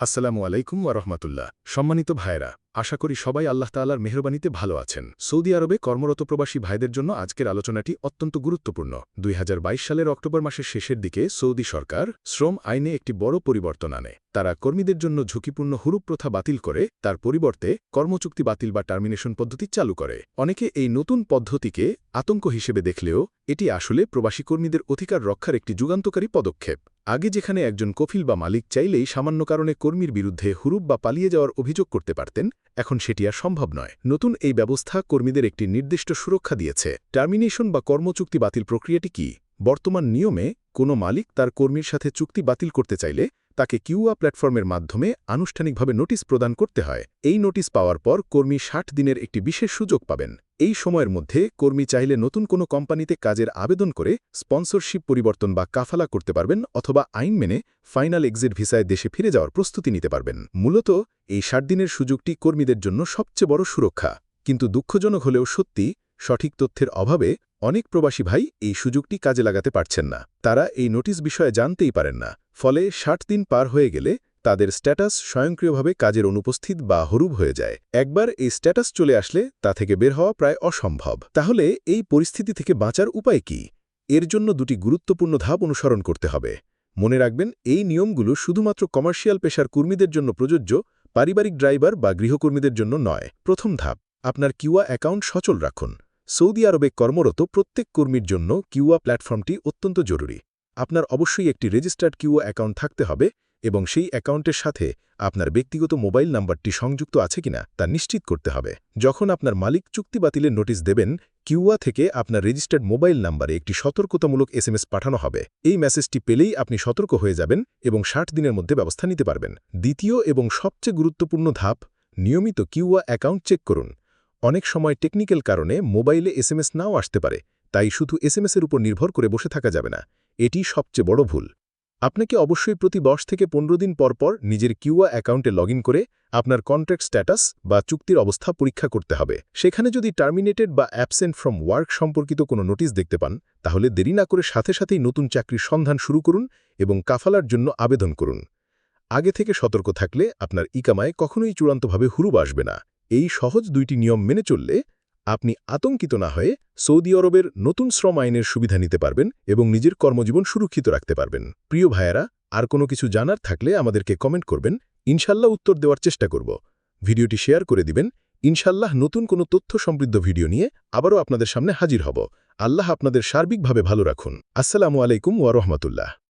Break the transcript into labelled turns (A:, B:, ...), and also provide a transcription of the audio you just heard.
A: আসসালামু আলাইকুম ওয়ারহমাতুল্লাহ সম্মানিত ভাইরা আশা করি সবাই আল্লাহ তাল্লার মেহরবানিতে ভালো আছেন। সৌদি আরবে কর্মরত প্রবাসী ভাইদের জন্য আজকের আলোচনাটি অত্যন্ত গুরুত্বপূর্ণ। দুই হাজার বাইশ সালের অক্টোবর মাসের শেষের দিকে সৌদি সরকার শ্রম আইনে একটি বড় পরিবর্তন আনে। তারা কর্মীদের জন্য ঝুঁকিপূর্ণ হুরুপ প্রথা বাতিল করে, তার পরিবর্তে কর্মচুক্তি বাতিল বা টার্মিনেশন পদ্ধতি চালু করে। অনেকে এই নতুন পদ্ধতিকে আতঙ্ক হিসেবে দেখলেও, এটি আসলে প্রবাসী কর্মীদের অধিকার রক্ষার একটি যুগান্তকারী পদক্ষেপ। আগে যেখানে একজন কফিল বা মালিক চাইলেই সামান্য কারণে কর্মীর বিরুদ্ধে হুরুপ বা পালিয়ে যাওয়ার অভিযোগ করতে পারতেন, এখন সেটি আর সম্ভব নয়। নতুন এই ব্যবস্থা কর্মীদের একটি নির্দিষ্ট সুরক্ষা দিয়েছে। টার্মিনেশন বা কর্মচুক্তি বাতিল প্রক্রিয়াটি কি? বর্তমান নিয়মে কোনো মালিক তার কর্মীর সাথে চুক্তি বাতিল করতে চাইলে তাকে কিউআ প্ল্যাটফর্মের মাধ্যমে আনুষ্ঠানিকভাবে নোটিশ প্রদান করতে হয়। এই নোটিশ পাওয়ার পর কর্মী ষাট দিনের একটি বিশেষ সুযোগ পাবেন। এই সময়ের মধ্যে কর্মী চাইলে নতুন কোনো কোম্পানিতে কাজের আবেদন করে স্পন্সরশিপ পরিবর্তন বা কাফালা করতে পারবেন অথবা আইন মেনে ফাইনাল এক্সিট ভিসায় দেশে ফিরে যাওয়ার প্রস্তুতি নিতে পারবেন। মূলত এই ষাট দিনের সুযোগটি কর্মীদের জন্য সবচেয়ে বড় সুরক্ষা। কিন্তু দুঃখজনক হলেও সত্যি, সঠিক তথ্যের অভাবে অনেক প্রবাসী ভাই এই সুযোগটি কাজে লাগাতে পারছেন না। তারা এই নোটিশ বিষয়ে জানতেই পারেন না। ফলে ষাট দিন পার হয়ে গেলে তাদের স্ট্যাটাস স্বয়ংক্রিয়ভাবে কাজের অনুপস্থিত বা হরুব হয়ে যায়। একবার এই স্ট্যাটাস চলে আসলে তা থেকে বের হওয়া প্রায় অসম্ভব। তাহলে এই পরিস্থিতি থেকে বাঁচার উপায় কি? এর জন্য দুটি গুরুত্বপূর্ণ ধাপ অনুসরণ করতে হবে। মনে রাখবেন, এই নিয়মগুলো শুধুমাত্র কমার্শিয়াল পেশার কর্মীদের জন্য প্রযোজ্য, পারিবারিক ড্রাইভার বা গৃহকর্মীদের জন্য নয়। প্রথম ধাপ, আপনার কিউয়া অ্যাকাউন্ট সচল রাখুন। সৌদি আরবে কর্মরত প্রত্যেক কর্মীর জন্য কিউয়া প্ল্যাটফর্মটি অত্যন্ত জরুরি। আপনার অবশ্যই একটি রেজিস্টার্ড কিউয়া অ্যাকাউন্ট থাকতে হবে। এবং সেই অ্যাকাউন্টের সাথে আপনার ব্যক্তিগত মোবাইল নাম্বারটি সংযুক্ত আছে কিনা তা নিশ্চিত করতে হবে। যখন আপনার মালিক চুক্তি বাতিলের নোটিশ দেবেন কিউয়া থেকে আপনার রেজিস্টার্ড মোবাইল নাম্বারে একটি সতর্কতামূলক এসএমএস পাঠানো হবে। এই মেসেজটি পেলেই আপনি সতর্ক হয়ে যাবেন এবং ষাট দিনের মধ্যে ব্যবস্থা নিতে পারবেন। দ্বিতীয় এবং সবচেয়ে গুরুত্বপূর্ণ ধাপ, নিয়মিত কিউয়া অ্যাকাউন্ট চেক করুন। অনেক সময় টেকনিক্যাল কারণে মোবাইলে এসএমএস নাও আসতে পারে, তাই শুধু এসএমএসের উপর নির্ভর করে বসে থাকা যাবে না। এটি সবচেয়ে বড় ভুল। আপনাকে অবশ্যই প্রতি দশ থেকে পনেরো দিন পর পর নিজের কিউয়া অ্যাকাউন্টে লগ করে আপনার কন্ট্রাক্ট স্ট্যাটাস বা চুক্তির অবস্থা পরীক্ষা করতে হবে। সেখানে যদি টার্মিনেটেড বা অ্যাবসেন্ট ফ্রম ওয়ার্ক সম্পর্কিত কোনো নোটিশ দেখতে পান, তাহলে দেরি না করে সাথে সাথেই নতুন চাকরির সন্ধান শুরু করুন এবং কাফালার জন্য আবেদন করুন। আগে থেকে সতর্ক থাকলে আপনার ইকামায় কখনোই চূড়ান্তভাবে হুরুব আসবে না। এই সহজ দুইটি নিয়ম মেনে চললে আপনি আতঙ্কিত না হয়ে সৌদি আরবের নতুন শ্রম আইনের সুবিধা নিতে পারবেন এবং নিজের কর্মজীবন সুরক্ষিত রাখতে পারবেন। প্রিয় ভাইয়েরা, আর কোনো কিছু জানার থাকলে আমাদেরকে কমেন্ট করবেন, ইনশাল্লাহ উত্তর দেওয়ার চেষ্টা করব। ভিডিওটি শেয়ার করে দিবেন, ইনশাল্লাহ নতুন কোনো তথ্য সমৃদ্ধ ভিডিও নিয়ে আবারও আপনাদের সামনে হাজির হব। আল্লাহ আপনাদের সার্বিকভাবে ভালো রাখুন। আসসালামু আলাইকুম ওয়ারহমতুল্লাহ